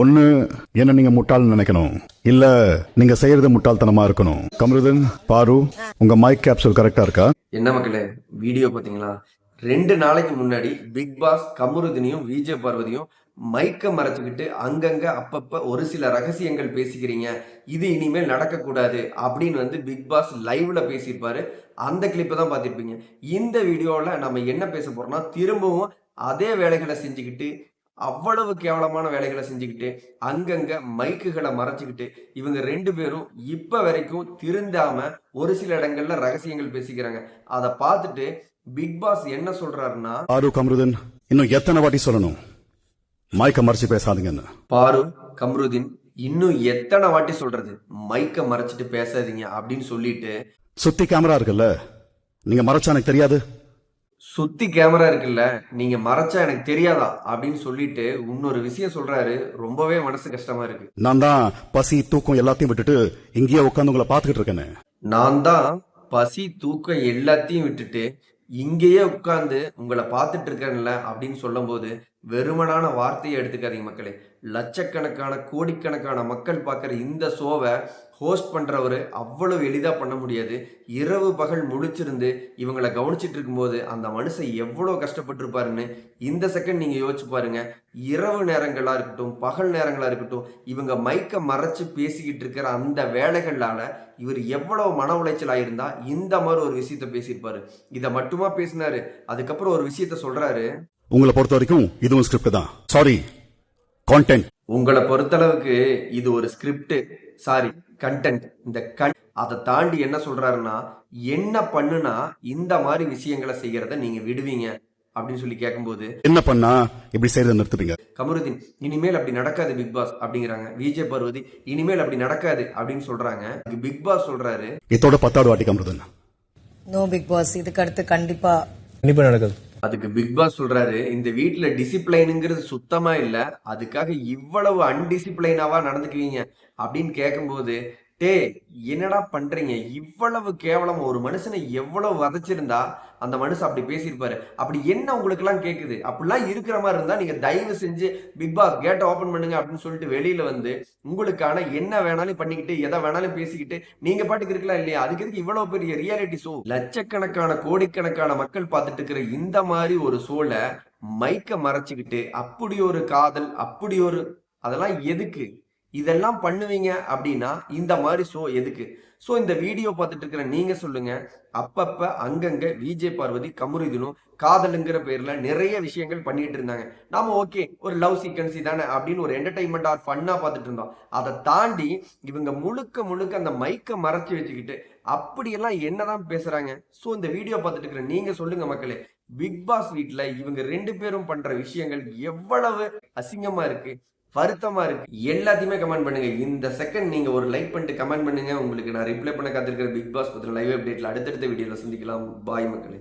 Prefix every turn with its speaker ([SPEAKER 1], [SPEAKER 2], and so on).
[SPEAKER 1] ஒன்று என்ன நீங்க முட்டாள்னு நினைக்கணும். இல்ல நீங்க செய்யறது முட்டாள்தனமா இருக்கணும். கமருதன் பாரு உங்க மைக் கேப்சூல் கரெக்டா இருக்கா?
[SPEAKER 2] என்ன மக்களே வீடியோ பார்த்தீங்களா? ரெண்டு நாளைக்கு முன்னாடி பிக் பாஸ் கமருதினியும் விஜய் பார்வதியும் மைக்க மறைச்சுக்கிட்டு அங்கங்க அப்பப்ப ஒரு சில ரகசியங்கள் பேசிக்கிறீங்க. இது இனிமேல் நடக்கக்கூடாது அப்படின்னு வந்து பிக் பாஸ் லைவ்ல பேசியிருப்பாரு. அந்த கிளிப்பை தான் பார்த்துருப்பீங்க. இந்த வீடியோவில் நம்ம என்ன பேச போறோம்னா திரும்பவும் அதே வேலைகளை செஞ்சுக்கிட்டு அவ்வளவு கேவலமான வேலைகளை செஞ்சுக்கிட்டு அங்கங்க மைக்குகளை மறைச்சுக்கிட்டு இவங்க ரெண்டு பேரும் இப்ப வரைக்கும் திருந்தாம ஒரு சில இடங்கள்ல ரகசியங்கள் பேசிக்கிறாங்க. அதை பார்த்துட்டு பிக் பாஸ் என்ன சொல்றாருன்னா
[SPEAKER 1] பாரு கமருதன் இன்னும் எத்தனை வாட்டி சொல்லணும்? மைக்க மறைச்சு பேசாதீங்கன்னு.
[SPEAKER 2] பாரு கம்ருதீன் இன்னும் எத்தனை வாட்டி சொல்றது? மைக்க மறைச்சிட்டு பேசாதீங்க அப்படின்னு சொல்லிட்டு.
[SPEAKER 1] சுத்தி கேமரா இருக்குல்ல? நீங்க மறைச்சா எனக்கு தெரியாது?
[SPEAKER 2] சுத்தி கேமரா இருக்குல்ல நீங்க மறைச்சா எனக்கு தெரியாதா? அப்படின்னு சொல்லிட்டு இன்னொரு விஷயம் சொல்றாரு. ரொம்பவே மனசு கஷ்டமா இருக்கு.
[SPEAKER 1] நான் தான் பசி தூக்கம் எல்லாத்தையும் விட்டுட்டு இங்கேயே உட்காந்து உங்களை பாத்துக்கிட்டு இருக்கேன்னு
[SPEAKER 2] நான் தான் பசி தூக்கம் எல்லாத்தையும் விட்டுட்டு இங்கேயே உட்கார்ந்து உங்களை பார்த்துட்டு இருக்கேன்ல அப்படின்னு சொல்லும்போது வெறுமனான வார்த்தையை எடுத்துக்காதீங்க மக்களே. லட்சக்கணக்கான கோடிக்கணக்கான மக்கள் பார்க்குற இந்த ஷோவை ஹோஸ்ட் பண்ணுறவர் அவ்வளவு எளிதாக பண்ண முடியாது. இரவு பகல் முழிச்சிருந்து இவங்களை கவனிச்சிட்டு இருக்கும்போது அந்த மனுஷன் எவ்வளோ கஷ்டப்பட்டிருப்பாருன்னு இந்த செகண்ட் நீங்கள் யோசிச்சு பாருங்க. இரவு நேரங்களாக இருக்கட்டும் பகல் நேரங்களாக இருக்கட்டும் இவங்க மைக்கை மறைச்சு பேசிக்கிட்டு இருக்கிற அந்த வேலைகளால் இவர் எவ்வளோ மன உளைச்சல் ஆயிருந்தா இந்த மாதிரி ஒரு விஷயத்த பேசியிருப்பாரு. இதை மட்டுமா பேசினாரு? அதுக்கப்புறம் ஒரு விஷயத்த சொல்கிறாரு
[SPEAKER 1] உங்களை பொறுத்த வரைக்கும் இதுவும் ஸ்கிரிப்ட் தான். சாரி கான்டென்ட்
[SPEAKER 2] உங்களை பொறுத்தளவுக்கு இது ஒரு ஸ்கிரிப்ட் சாரி கண்டென்ட் இந்த கன் அதை தாண்டி என்ன சொல்றாருன்னா என்ன பண்ணுனா இந்த மாதிரி விஷயங்களை செய்யறத நீங்க விடுவீங்க அப்படின்னு சொல்லி கேட்கும்போது
[SPEAKER 1] என்ன பண்ணா இப்படி செய்யறதை நிறுத்துவீங்க
[SPEAKER 2] கமருதீன் இனிமேல் அப்படி நடக்காது பிக் பாஸ் அப்படிங்கிறாங்க. விஜய் பார்வதி இனிமேல் அப்படி நடக்காது அப்படின்னு சொல்றாங்க. பிக் பாஸ் சொல்றாரு.
[SPEAKER 1] இதோட பத்தாவது வாட்டி கமருதன்.
[SPEAKER 3] நோ பிக் பாஸ் இதுக்கு அடுத்து கண்டிப்பா
[SPEAKER 4] கண்டிப்பா நடக்குது.
[SPEAKER 2] அதுக்கு பிக் பாஸ் சொல்றாரு இந்த வீட்டுல டிசிப்ளைனுங்கிறது சுத்தமா இல்ல அதுக்காக இவ்வளவு அன்டிசிப்ளைனாவா நடந்துக்குவீங்க அப்படின்னு கேட்கும்போது டே என்னடா பண்றீங்க? இவ்வளவு கேவலம் ஒரு மனுஷனை எவ்வளவு வதைச்சிருந்தா அந்த மனுஷன் அப்படி பேசியிருப்பாரு. அப்படி என்ன உங்களுக்கு எல்லாம் கேக்குது? அப்படிலாம் இருக்கிற மாதிரி இருந்தா நீங்க தயவு செஞ்சு பிக் பாஸ் கேட்டை ஓபன் பண்ணுங்க அப்படின்னு சொல்லிட்டு வெளியில வந்து உங்களுக்கான என்ன வேணாலும் பண்ணிக்கிட்டு எதை வேணாலும் பேசிக்கிட்டு நீங்க பாட்டுக்கு இருக்கலாம் இல்லையா? அதுக்கு எதுக்கு இவ்வளவு பெரிய ரியாலிட்டி ஷோ லட்சக்கணக்கான கோடிக்கணக்கான மக்கள் பார்த்துட்டு இருக்கிற இந்த மாதிரி ஒரு ஷோல மைக்க மறைச்சுக்கிட்டு அப்படி ஒரு காதல் அப்படி ஒரு அதெல்லாம் எதுக்கு? இதெல்லாம் பண்ணுவீங்க அப்படின்னா இந்த மாதிரி ஷோ எதுக்கு? ஸோ இந்த வீடியோ பார்த்துட்டு இருக்கிற நீங்க சொல்லுங்க. அப்பப்ப அங்கங்க விஜய் பார்வதி கமுருதினும் காதலுங்கிற பேர்ல நிறைய விஷயங்கள் பண்ணிட்டு இருந்தாங்க. நாம ஓகே ஒரு லவ் சீக்வன்சி தானே அப்படின்னு ஒரு என்டர்டைன்மெண்ட் ஆர் ஃபன்னா பார்த்துட்டு இருந்தோம். அதை தாண்டி இவங்க முழுக்க முழுக்க அந்த மைக்கை மறைச்சு வச்சுக்கிட்டு அப்படியெல்லாம் என்னதான் பேசுறாங்க? ஸோ இந்த வீடியோ பார்த்துட்டு இருக்கிற நீங்க சொல்லுங்க மக்களே. பிக் பாஸ் வீட்டில் இவங்க ரெண்டு பேரும் பண்ற விஷயங்கள் எவ்வளவு அசிங்கமா இருக்கு? வருத்தமா இருக்கு. எல்லாத்தையுமே கமெண்ட் பண்ணுங்க. இந்த செகண்ட் நீங்க ஒரு லைக் பண்ணிட்டு கமெண்ட் பண்ணுங்க. உங்களுக்கு நான் ரிப்ளை பண்ண காத்திருக்கிற பிக் பாஸ் பத்தின லைவ் அப்டேட்ல அடுத்தடுத்த வீடியோல சந்திக்கலாம். பாய் மக்களே.